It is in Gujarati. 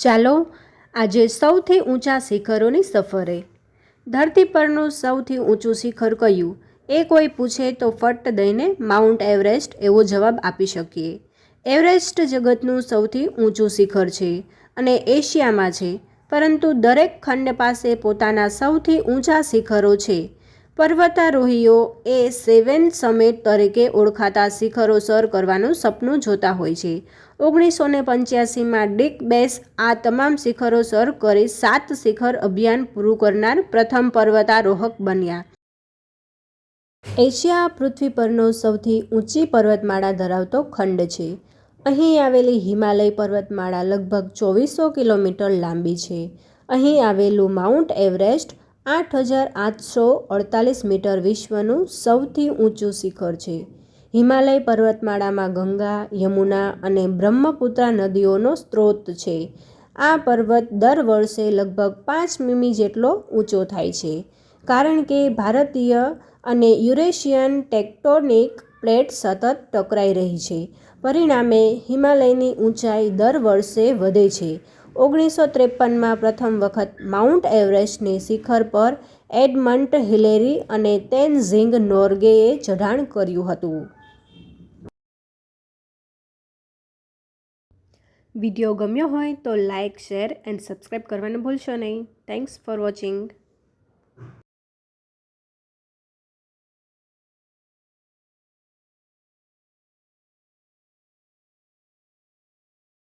ચાલો આજે સૌથી ઊંચા શિખરોની સફરે. ધરતી પરનું સૌથી ઊંચું શિખર કયું? એ કોઈ પૂછે તો ફટ દઈને માઉન્ટ એવરેસ્ટ એવો જવાબ આપી શકીએ. એવરેસ્ટ જગતનું સૌથી ઊંચું શિખર છે અને એશિયામાં છે, પરંતુ દરેક ખંડ પાસે પોતાના સૌથી ઊંચા શિખરો છે. પર્વતારોહીઓ એ સેવેન સમેટ તરીકે ઓળખાતા શિખરો સર કરવાનું સપનું જોતા હોય છે. ઓગણીસો ને પંચ્યાસીમાં ડિક બેસ આ તમામ શિખરો સર કરી સાત શિખર અભિયાન પૂરું કરનાર પ્રથમ પર્વતારોહક બન્યા. એશિયા પૃથ્વી પરનો સૌથી ઊંચી પર્વતમાળા ધરાવતો ખંડ છે. અહીં આવેલી હિમાલય પર્વતમાળા લગભગ ચોવીસો કિલોમીટર લાંબી છે. અહીં આવેલું માઉન્ટ એવરેસ્ટ આઠ હજાર આઠસો અડતાલીસ મીટર વિશ્વનું સૌથી ઊંચું શિખર છે. હિમાલય પર્વતમાળામાં ગંગા, યમુના અને બ્રહ્મપુત્રા નદીઓનો સ્ત્રોત છે. આ પર્વત દર વર્ષે લગભગ પાંચ મીમી જેટલો ઊંચો થાય છે. કારણ કે ભારતીય અને યુરેશિયન ટેક્ટોનિક પ્લેટ સતત ટકરાઈ રહી છે. પરિણામે હિમાલયની ઊંચાઈ દર વર્ષે વધે છે. ઓગણીસો ત્રેપનમાં પ્રથમ વખત માઉન્ટ એવરેસ્ટની શિખર પર એડમન્ટ હિલેરી અને તેનઝિંગ નોર્ગેએ ચઢાણ કર્યું હતું. વીડિયો ગમ્યો હોય તો લાઇક શેર એન્ડ સબસ્ક્રાઈબ કરવાનું ભૂલશો નહીં. Thanks for watching